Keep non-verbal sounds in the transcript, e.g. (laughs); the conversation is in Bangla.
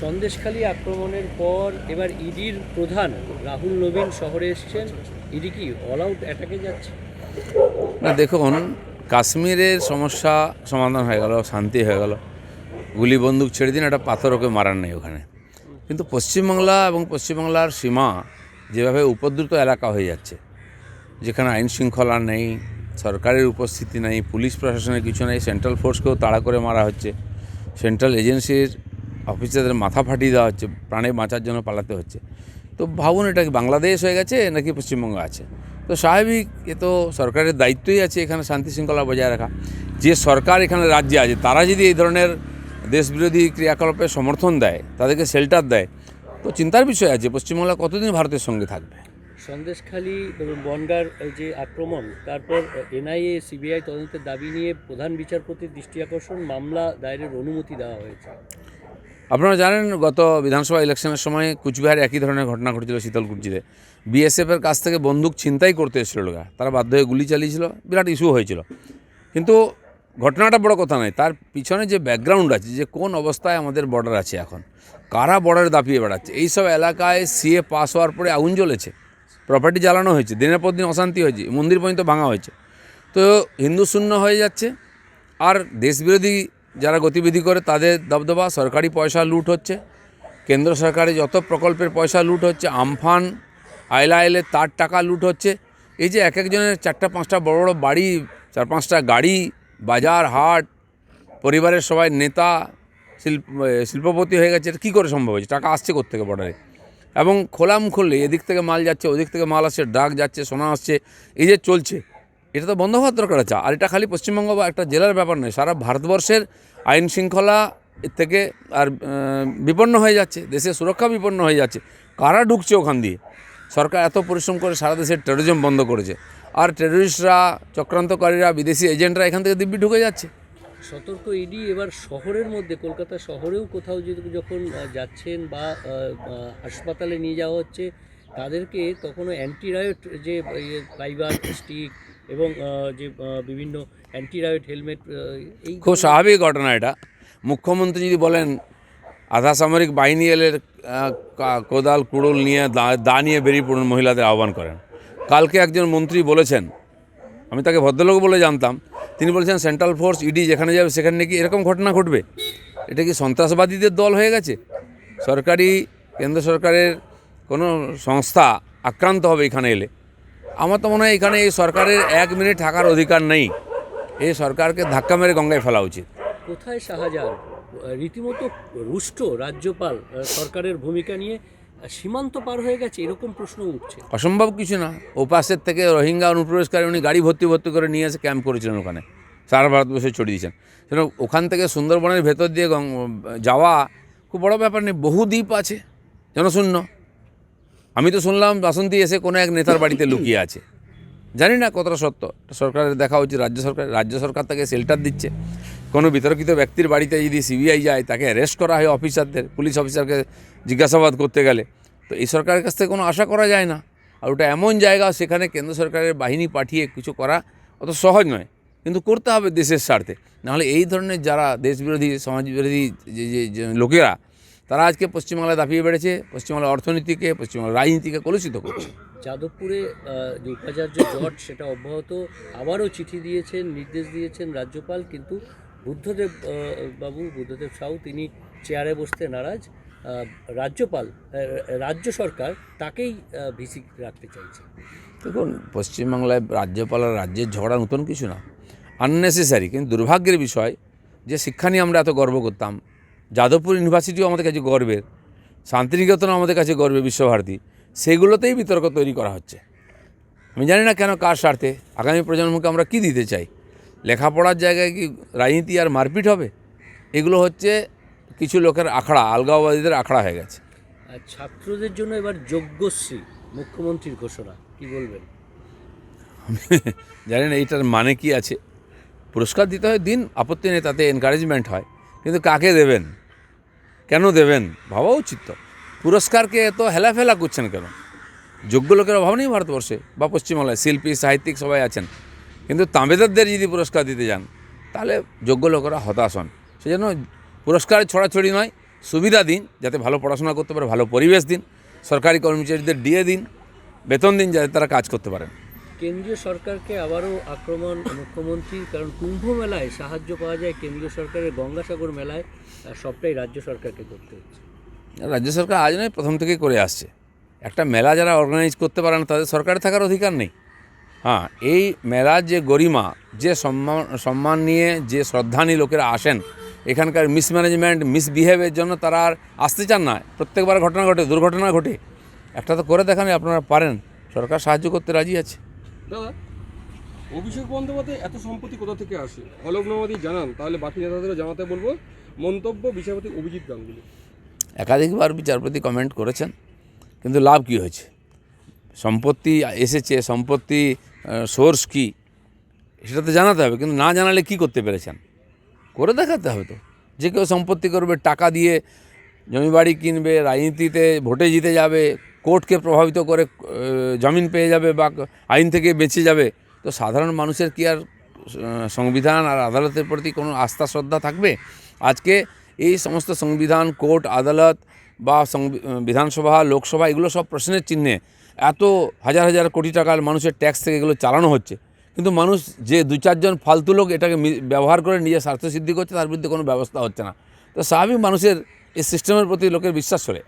সন্দেশখালী আক্রমণের পর এবার ইডির প্রধান রাহুল নবীন শহরে এসেছেন। ইডি কি অল আউট অ্যাটাকে যাচ্ছে? না, দেখুন, কাশ্মীরের সমস্যা সমাধান হয়ে গেল, শান্তি হয়ে গেল। গুলি বন্দুক ছেড়ে দিন, একটা পাথর ওকে মারার নেই ওখানে। কিন্তু পশ্চিমবাংলা এবং পশ্চিমবাংলার সীমা যেভাবে উপদ্রুত এলাকা হয়ে যাচ্ছে, যেখানে আইন শৃঙ্খলা নেই, সরকারের উপস্থিতি নেই, পুলিশ প্রশাসনের কিছু নেই সেন্ট্রাল ফোর্সকেও তাড়া করে মারা হচ্ছে সেন্ট্রাল এজেন্সির অফিসারদের মাথা ফাটিয়ে দেওয়া হচ্ছে, প্রাণে বাঁচার জন্য পালাতে হচ্ছে। তো ভাবুন এটা কি বাংলাদেশ হয়ে গেছে নাকি পশ্চিমবঙ্গ আছে? তো স্বাভাবিক, এ তো সরকারের দায়িত্বই আছে এখানে শান্তি শৃঙ্খলা বজায় রাখা। যে সরকার এখানে রাজ্যে আছে, তারা যদি এই ধরনের দেশবিরোধী ক্রিয়াকলাপে সমর্থন দেয়, তাদেরকে শেল্টার দেয়, তো চিন্তার বিষয় আছে, পশ্চিমবাংলা কতদিন ভারতের সঙ্গে থাকবে? সন্দেশখালী বনগার যে আক্রমণ, তারপর এনআইএ, সিবিআই তদন্তের দাবি নিয়ে প্রধান বিচারপতির দৃষ্টি আকর্ষণ, মামলা দায়েরের অনুমতি দেওয়া হয়েছে। আপনারা জানেন, গত বিধানসভা ইলেকশনের সময় কুচবিহারে একই ধরনের ঘটনা ঘটেছিল শীতলকুচিতে। বিএসএফের কাছ থেকে বন্দুক ছিনতাই করতে এসেছিল লোকা তারা বাধ্য হয়ে গুলি চালিয়েছিল, বিরাট ইস্যু হয়েছিল। কিন্তু ঘটনাটা বড় কথা নয়, তার পিছনে যে ব্যাকগ্রাউন্ড আছে, যে কোন অবস্থায় আমাদের বর্ডার আছে এখন, কারা বর্ডারে দাপিয়ে বেড়াচ্ছে, এইসব এলাকায় সিএ পাস হওয়ার পরে আগুন জ্বলেছে প্রপার্টি জ্বালানো হয়েছে, দিনের পর দিন অশান্তি হয়েছে, মন্দির পর্যন্ত ভাঙা হয়েছে। তো হিন্দু শূন্য হয়ে যাচ্ছে, আর দেশবিরোধী যারা গতিবিধি করে তাদের দবদবা, সরকারি পয়সা লুট হচ্ছে। কেন্দ্র সরকারের যত প্রকল্পের পয়সা লুট হচ্ছে, আমফান আইলা আইলে তার টাকা লুট হচ্ছে। এই যে এক একজনের চারটা, পাঁচটা বড় বড় বাড়ি, চার পাঁচটা গাড়ি, বাজার, হাট, পরিবারের সবাই নেতা, শিল্প শিল্পপতি হয়ে গেছে, এটা কী করে সম্ভব হয়েছে? টাকা আসছে কোথেকে বর্ডারে? এবং খোলাম খুললে এদিক থেকে মাল যাচ্ছে, ওদিক থেকে মাল আসছে ড্রাগ যাচ্ছে, সোনা আসছে, এই যে চলছে। এটা তো বন্ধ হওয়ার দরকার আছে। আর এটা খালি পশ্চিমবঙ্গ বা একটা জেলার ব্যাপার নয় সারা ভারতবর্ষের আইন শৃঙ্খলা থেকে আর বিপন্ন হয়ে যাচ্ছে দেশের সুরক্ষা বিপন্ন হয়ে যাচ্ছে। কারা ঢুকছে ওখান দিয়ে? সরকার এত পরিশ্রম করে সারা দেশের টেরোরিজম বন্ধ করেছে। আর টেরোরিস্টরা চক্রান্তকারীরা বিদেশি এজেন্টরা এখান থেকে দিব্যি ঢুকে যাচ্ছে। সতর্ক ইডি এবার শহরের মধ্যে কলকাতা শহরেও কোথাও যখন যাচ্ছেন বা হাসপাতালে নিয়ে যাওয়া হচ্ছে তাদেরকে তখনও অ্যান্টিরায়োট যে ইয়ে, ফাইবার স্টিক এবং যে বিভিন্ন অ্যান্টিরায়োট হেলমেট এই খুব স্বাভাবিক ঘটনা এটা। মুখ্যমন্ত্রী যদি বলেন আধা সামরিক বাহিনী এলের কোদাল, কুড়ুল নিয়ে দা নিয়ে বেরিয়ে পড়ুন মহিলাদের আহ্বান করেন। কালকে একজন মন্ত্রী বলেছেন, আমি তাকে ভদ্রলোক বলে জানতাম, তিনি বলেছেন সেন্ট্রাল ফোর্স ইডি যেখানে যাবে, সেখানে নাকি এরকম ঘটনা ঘটবে। এটা কি সন্ত্রাসবাদীদের দল হয়ে গেছে? সরকারি, কেন্দ্র সরকারের কোনো সংস্থা আক্রান্ত হবে এখানে এলে? আমার তো মনে হয় এখানে এই সরকারের এক মিনিট থাকার অধিকার নেই। এই সরকারকে ধাক্কা মেরে গঙ্গায় ফেলা উচিত। কোথায় শাহজাহান? রীতিমতো রুষ্ট রাজ্যপাল সরকারের ভূমিকা নিয়ে সীমান্ত পার হয়ে গেছে এরকম প্রশ্ন উঠছে। অসম্ভব কিছু না। ও পাশের থেকে রোহিঙ্গা অনুপ্রবেশকারী উনি গাড়ি ভর্তি ভর্তি করে নিয়ে এসে ক্যাম্প করেছিলেন ওখানে। সারা ভারতবর্ষে ছড়িয়ে দিয়েছেন। সেজন্য ওখান থেকে সুন্দরবনের ভেতর দিয়ে যাওয়া খুব বড় ব্যাপার নেই। বহু দ্বীপ আছে জনশূন্য। আমি তো শুনলাম বাসন্তী এসে কোনো এক নেতার বাড়িতে লুকিয়ে আছে। জানি না কতটা সত্য। সরকারের দেখা উচিত, রাজ্য সরকার রাজ্য সরকার তাকে শেল্টার দিচ্ছে। কোনো বিতর্কিত ব্যক্তির বাড়িতে যদি সিবিআই যায়, তাকে অ্যারেস্ট করা হয় অফিসারদের পুলিশ অফিসারকে জিজ্ঞাসাবাদ করতে গেলে। তো এই সরকারের কাছ থেকে কোনো আশা করা যায় না। আর ওটা এমন জায়গা, সেখানে কেন্দ্র সরকারের বাহিনী পাঠিয়ে কিছু করা অত সহজ নয়। কিন্তু করতে হবে দেশের স্বার্থে। নাহলে এই ধরনের যারা দেশবিরোধী, সমাজবিরোধী যে, লোকেরা তারা আজকে পশ্চিমবাংলায় দাপিয়ে বেড়েছে পশ্চিমবাংলার অর্থনীতিকে পশ্চিমবাংলার রাজনীতিকে কলুষিত করছে। যাদবপুরে যে উপাচার্য জট সেটা অব্যাহত। আবারও চিঠি দিয়েছেন নির্দেশ দিয়েছেন রাজ্যপাল কিন্তু বুদ্ধদেব বাবু বুদ্ধদেব সাউ তিনি চেয়ারে বসতে নারাজ। রাজ্যপাল রাজ্য সরকার তাকেই ভিসি রাখতে চাইছে। দেখুন পশ্চিমবাংলায় রাজ্যপাল আর রাজ্যের ঝগড়া নতুন কিছু না। আননেসেসারি কিন্তু দুর্ভাগ্যের বিষয় যে শিক্ষা নিয়ে আমরা এত গর্ব করতাম। যাদবপুর ইউনিভার্সিটিও আমাদের কাছে গর্বের শান্তিনিকেতনও আমাদের কাছে গর্বে বিশ্বভারতী। সেগুলোতেই বিতর্ক তৈরি করা হচ্ছে। আমি জানি না কেন কার স্বার্থে আগামী প্রজন্মকে আমরা কি দিতে চাই? লেখাপড়ার জায়গায় কি রাজনীতি আর মারপিট হবে? এগুলো হচ্ছে কিছু লোকের আখড়া আলগাওবাদীদের আখড়া হয়ে গেছে। আর ছাত্রদের জন্য এবার যজ্ঞশ্রী মুখ্যমন্ত্রীর ঘোষণা কি বলবেন? (laughs) জানি না এইটার মানে কি আছে? পুরস্কার দিতে হয় দিন আপত্তি নেই তাতে এনকারেজমেন্ট হয়। কিন্তু কাকে দেবেন? কেন দেবেন? ভাবা উচিত তো। পুরস্কারকে এত হেলাফেলা করছেন কেন? যোগ্য লোকের অভাব নেই ভারতবর্ষে বা পশ্চিমবাংলায় শিল্পী, সাহিত্যিক সবাই আছেন। কিন্তু তাঁবেদারদের যদি পুরস্কার দিতে যান, তাহলে যোগ্য লোকেরা হতাশ হন। সেজন্য পুরস্কার ছড়াছড়ি নয়, সুবিধা দিন, যাতে ভালো পড়াশোনা করতে পারে, ভালো পরিবেশ দিন। সরকারি কর্মচারীদের দিয়ে দিন, বেতন দিন, যাতে তারা কাজ করতে পারেন। কেন্দ্রীয় সরকারকে আবারও আক্রমণ মুখ্যমন্ত্রী কারণ কুম্ভ মেলায় সাহায্য পাওয়া যায় কেন্দ্রীয় সরকারের গঙ্গাসাগর মেলায় সবটাই রাজ্য সরকারকে করতে হচ্ছে। রাজ্য সরকার আজ নয়, প্রথম থেকেই করে আসছে। একটা মেলা যারা অর্গানাইজ করতে পারে না, তাদের সরকারে থাকার অধিকার নেই। হ্যাঁ এই মেলার যে গরিমা, যে সম্মান সম্মান নিয়ে যে শ্রদ্ধা নিয়ে লোকেরা আসেন, এখানকার মিসম্যানেজমেন্ট মিসবিহেভের জন্য তারা আর আসতে চান না। প্রত্যেকবার ঘটনা ঘটে, দুর্ঘটনা ঘটে। একটা তো করে দেখান, আপনারা পারেন। সরকার সাহায্য করতে রাজি আছে। দাদা, অভিষেক বন্দ্যোপাধ্যায় এত সম্পত্তি কোথা থেকে আসে? হলফনামাদি জানান, তাহলে বাকি নেতাদেরও জানাতে বলব। মন্তব্য বিচারপতি অভিজিৎ গাঙ্গুলি। একাধিকবার বিচারপতি কমেন্ট করেছেন, কিন্তু লাভ কী হয়েছে? সম্পত্তি এসেছে, সম্পত্তি সোর্স কী? সেটা তো জানাতে হবে, কিন্তু না জানালে কি করতে পেরেছেন? করে দেখাতে হবে তো। যে কেউ সম্পত্তি করবে, টাকা দিয়ে জমি বাড়ি কিনবে, রাজনীতিতে ভোটে জিতে যাবে কোর্টকে প্রভাবিত করে জমিন পেয়ে যাবে বা আইন থেকে বেঁচে যাবে, তো সাধারণ মানুষের কি আর সংবিধান আর আদালতের প্রতি কোনো আস্থা, শ্রদ্ধা থাকবে? আজকে এই সমস্ত সংবিধান, কোর্ট, আদালত বা বিধানসভা, লোকসভা, এগুলো সব প্রশ্নের চিহ্নে এত হাজার হাজার কোটি টাকার মানুষের ট্যাক্স থেকে এগুলো চালানো হচ্ছে। কিন্তু মানুষ যে দু চারজন ফালতু লোক এটাকে ব্যবহার করে নিজের স্বার্থ সিদ্ধি করছে, তার বিরুদ্ধে কোনো ব্যবস্থা হচ্ছে না। তো স্বাভাবিক মানুষের এই সিস্টেমের প্রতি লোকের বিশ্বাস চলে।